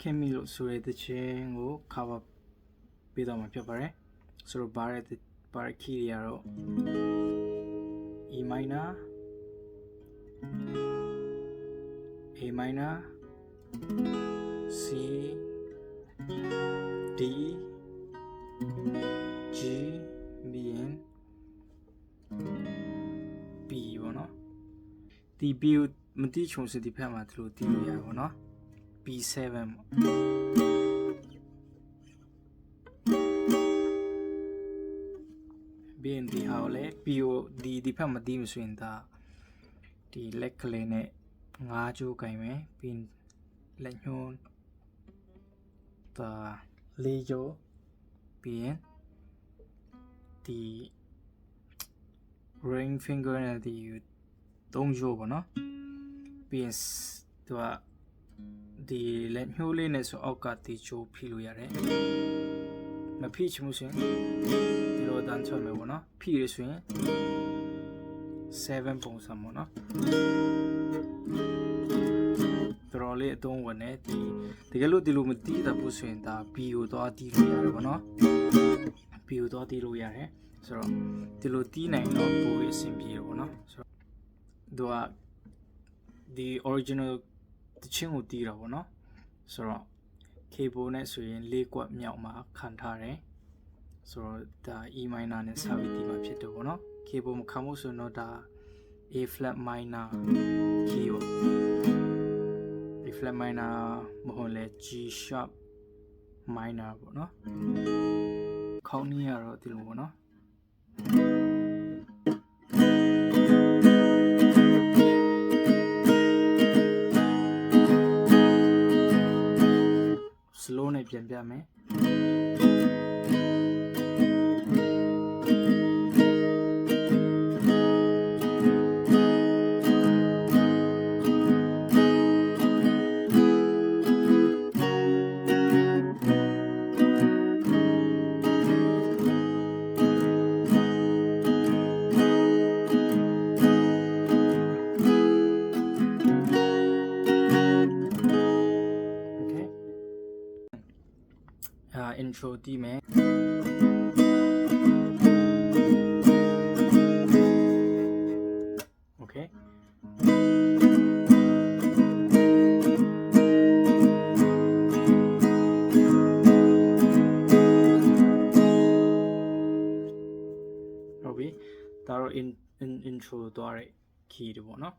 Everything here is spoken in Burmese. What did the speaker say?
ခင်မီလို့ဆိုတဲ့တခြင်းကို cover ပေးတော့မှာဖြစ်ပါတယ်ဆိုတော့ဘားတဲ့ဘား key တွေကတော့ E minor A minor C D G ပြီးရင် B ပေါ့နော်ဒီ B ကိုမတိချုံစဒီဖက်မှာဒီလိုတီးလို့ရပါဘောနော် B7 ပေါ့ဘင်းဒီဟာကိုလည်း B ကိုဒီဒီဖက်မတီးမဆိုရင်ဒါဒီလက်ကလေးနဲ့ငါးကြိုးကင်မယ်ပြီးရင်လက်ညှိုးဒါလေးကြိုးပြီးရင်ဒီ ring finger နဲ့ဒီသုံးကြိုးပေါ့နော်ပြီးရင်သူက ဒီလက်ညှိုးလေးနဲ့ဆိုအောက်ကဒီကြိုးဖိလို့ရတယ်မဖိချင်ဘူးဆိုရင်ဒီလိုတန်းချမယ်ပေါ့နော်ဖိရဆိုရင်7ပုံစံပေါ့နော်တော်လေးအသုံးဝင်နေဒီတကယ်လို့ဒီလိုမတီးတာဘူးဆိုရင်ဒါ B ကိုသွားတီးလို့ရတယ်ပေါ့နော် B ကိုသွားတီးလို့ရတယ်ဆိုတော့ဒီလိုတီးနိုင်တော့ပိုပြီးအဆင်ပြေတယ်ပေါ့နော်ဆိုတော့သူကဒီ original တချင်းကိုတီးတာပေါ့နော်ဆိုတော့ cable နဲ့ဆိုရင်၄ကွက်မြောက်မှာခံထားတယ်ဆိုတော့ဒါ E minor နဲ့စာပြီးတီးမှာဖြစ်တယ်ပေါ့နော် cable မခံဘူးဆိုရင်တော့ဒါ A flat minor key ပေါ့ A flat minor မဟုတ်လဲ G sharp minor ပေါ့နော်ခေါင်းနည်းကတော့ဒီလိုပေါ့နော် में အာ intro တီးမယ်โอเคဟုတ်ပြီဒါတော့ in in intro သွားတဲ့ key တွေပေါ့နော်